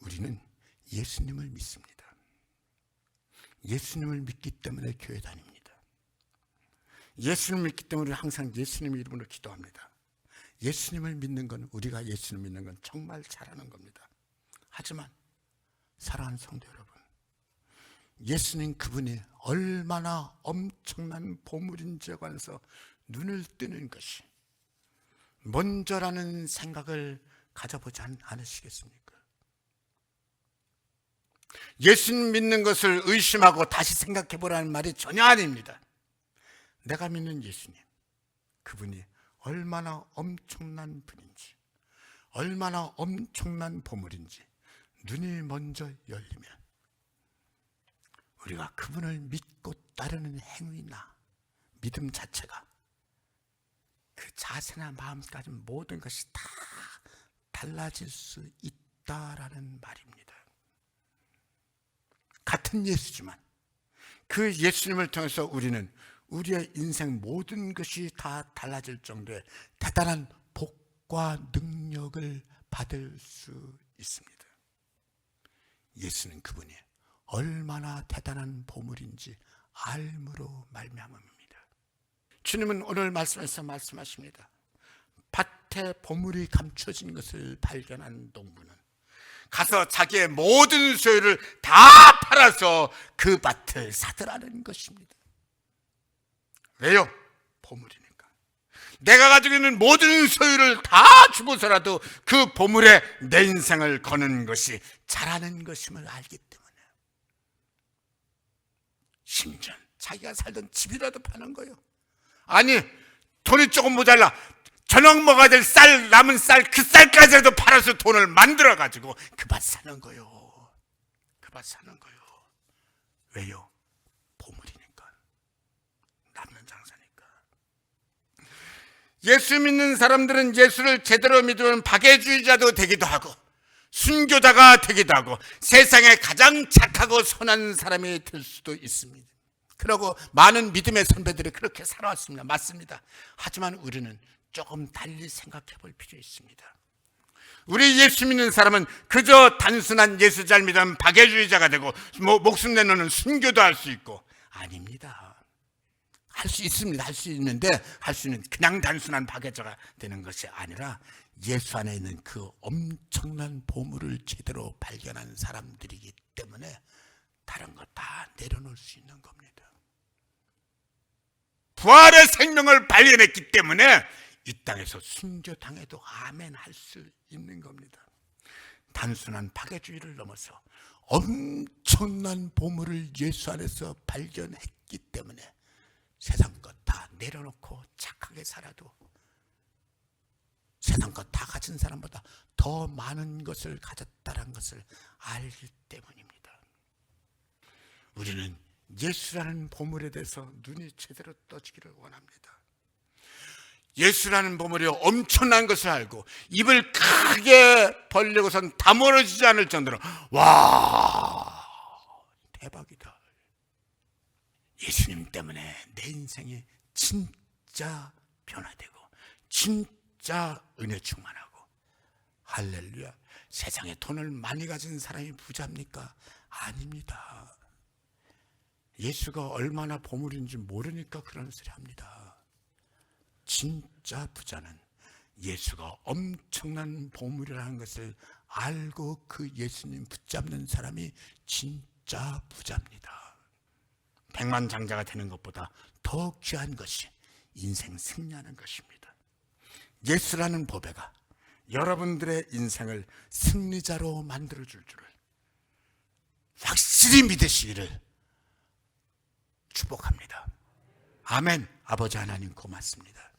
우리는 예수님을 믿습니다. 예수님을 믿기 때문에 교회 다닙니다. 예수님을 믿기 때문에 항상 예수님 이름으로 기도합니다. 예수님을 믿는 건 우리가 예수님 믿는 건 정말 잘하는 겁니다. 하지만 사랑하는 성도 여러분, 예수님 그분이 얼마나 엄청난 보물인지에 관해서 눈을 뜨는 것이 먼저라는 생각을 가져보지 않- 않으시겠습니까? 예수님 믿는 것을 의심하고 다시 생각해 보라는 말이 전혀 아닙니다. 내가 믿는 예수님, 그분이 얼마나 엄청난 분인지, 얼마나 엄청난 보물인지 눈이 먼저 열리면 우리가 그분을 믿고 따르는 행위나 믿음 자체가 그 자세나 마음까지 모든 것이 다 달라질 수 있다라는 말입니다. 같은 예수지만 그 예수님을 통해서 우리는 우리의 인생 모든 것이 다 달라질 정도의 대단한 복과 능력을 받을 수 있습니다. 예수는 그분이 얼마나 대단한 보물인지 알므로 말미암음입니다. 주님은 오늘 말씀에서 말씀하십니다. 밭에 보물이 감춰진 것을 발견한 농부는 가서 자기의 모든 소유를 다 팔아서 그 밭을 사들라는 것입니다. 왜요? 보물이니까. 내가 가지고 있는 모든 소유를 다 주고서라도 그 보물에 내 인생을 거는 것이 잘하는 것임을 알기 때문에 심지어 자기가 살던 집이라도 파는 거예요. 아니 돈이 조금 모자라 저녁 먹어야 될 쌀 남은 쌀 그 쌀까지라도 팔아서 돈을 만들어 가지고 그밭 사는 거요. 그밭 사는 거요. 왜요? 보물이니까. 남는 장사니까. 예수 믿는 사람들은 예수를 제대로 믿으면 박애주의자도 되기도 하고 순교자가 되기도 하고 세상에 가장 착하고 선한 사람이 될 수도 있습니다. 그러고 많은 믿음의 선배들이 그렇게 살아왔습니다. 맞습니다. 하지만 우리는 조금 달리 생각해 볼 필요 있습니다. 우리 예수 믿는 사람은 그저 단순한 예수 잘 믿으면 박애주의자가 되고 뭐 목숨 내놓는 순교도 할 수 있고 아닙니다. 할 수 있습니다. 할 수 있는데 할 수 있는 그냥 단순한 박애자가 되는 것이 아니라 예수 안에 있는 그 엄청난 보물을 제대로 발견한 사람들이기 때문에 다른 것 다 내려놓을 수 있는 겁니다. 부활의 생명을 발견했기 때문에 이 땅에서 순교당해도 아멘 할 수 있는 겁니다. 단순한 파괴주의를 넘어서 엄청난 보물을 예수 안에서 발견했기 때문에 세상 것 다 내려놓고 착하게 살아도 세상 것 다 가진 사람보다 더 많은 것을 가졌다는 것을 알기 때문입니다. 우리는 예수라는 보물에 대해서 눈이 제대로 떠지기를 원합니다. 예수라는 보물이 엄청난 것을 알고 입을 크게 벌리고선 다물어지지 않을 정도로 와 대박이다. 예수님 때문에 내 인생이 진짜 변화되고 진짜 은혜 충만하고 할렐루야 세상에 돈을 많이 가진 사람이 부자입니까? 아닙니다. 예수가 얼마나 보물인지 모르니까 그런 소리 합니다. 진짜 부자는 예수가 엄청난 보물이라는 것을 알고 그 예수님 붙잡는 사람이 진짜 부자입니다. 백만 장자가 되는 것보다 더 귀한 것이 인생 승리하는 것입니다. 예수라는 보배가 여러분들의 인생을 승리자로 만들어 줄 줄을 확실히 믿으시기를 축복합니다. 아멘. 아버지 하나님 고맙습니다.